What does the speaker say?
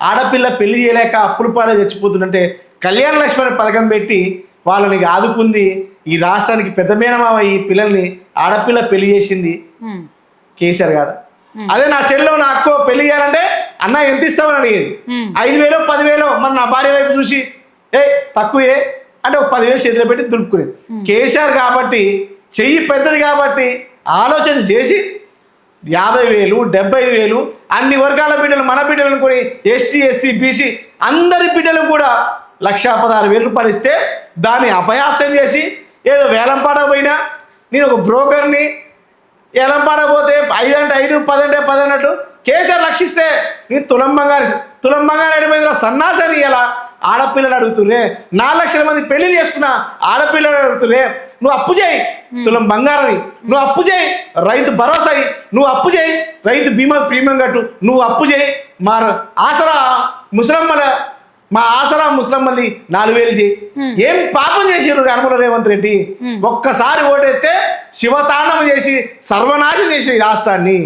ఆడపిల్ల పెళ్ళి చేయలేక అప్పుల పాలు చచ్చిపోతుందంటే కళ్యాణ లక్ష్మి అనే పథకం పెట్టి వాళ్ళని ఆదుకుంది ఈ రాష్ట్రానికి పెద్ద మేనమామ ఈ పిల్లల్ని ఆడపిల్ల పెళ్ళి చేసింది కేసీఆర్ కాదు అదే నా చెల్లెలో నా అక్కో పెళ్ళి చేయాలంటే అన్న ఎంత ఇస్తామని అడిగేది? ఐదు వేలు పదివేలు మరి నా భార్య వైపు చూసి ఏ తక్కువే అంటే ఒక పదివేలు చేతిలో పెట్టి దులుపుకునేది. కేసీఆర్ కాబట్టి చెయ్యి పెద్దది కాబట్టి ఆలోచన చేసి యాభై వేలు డెబ్బై వేలు అన్ని వర్గాల బిడ్డలు మన బిడ్డలను కూడా ఎస్టీ ఎస్సీ బీసీ అందరి బిడ్డలు కూడా లక్షా పదహారు వేలు రూపాయలు ఇస్తే దాన్ని అపయాసం చేసి ఏదో వేలంపాట పోయినా నేను ఒక బ్రోకర్ని ఏలంపాట పోతే ఐదు అంటే ఐదు పది అంటే పది అన్నట్టు కేసీఆర్ లక్షిస్తే నీ తులం బంగారు తులం బంగారు ఎడమైందిరా సన్నాసని ఇలా ఆడపిల్లలు అడుగుతుర్రే? నాలుగు లక్షల మంది పెళ్ళి చేసుకున్న ఆడపిల్లలు అడుగుతుర్రే? నువ్వు అప్పు చేయి తులం బంగారని. నువ్వు అప్పు చేయి రైతు భరోసా. నువ్వు అప్పు చేయి. రైతు బీమా ప్రీమియం కట్టు. నువ్వు అప్పు చేయి. మా ఆసరా ముసలమ్మల మా ఆసరా ముసలమ్మల్ని నాలుగు వేలు చేయి. ఏం పాపం చేసారు యనమల రేవంత్ రెడ్డి? ఒక్కసారి ఓటేస్తే శివతాండవం చేసి సర్వనాశం చేసిన ఈ రాష్ట్రాన్ని.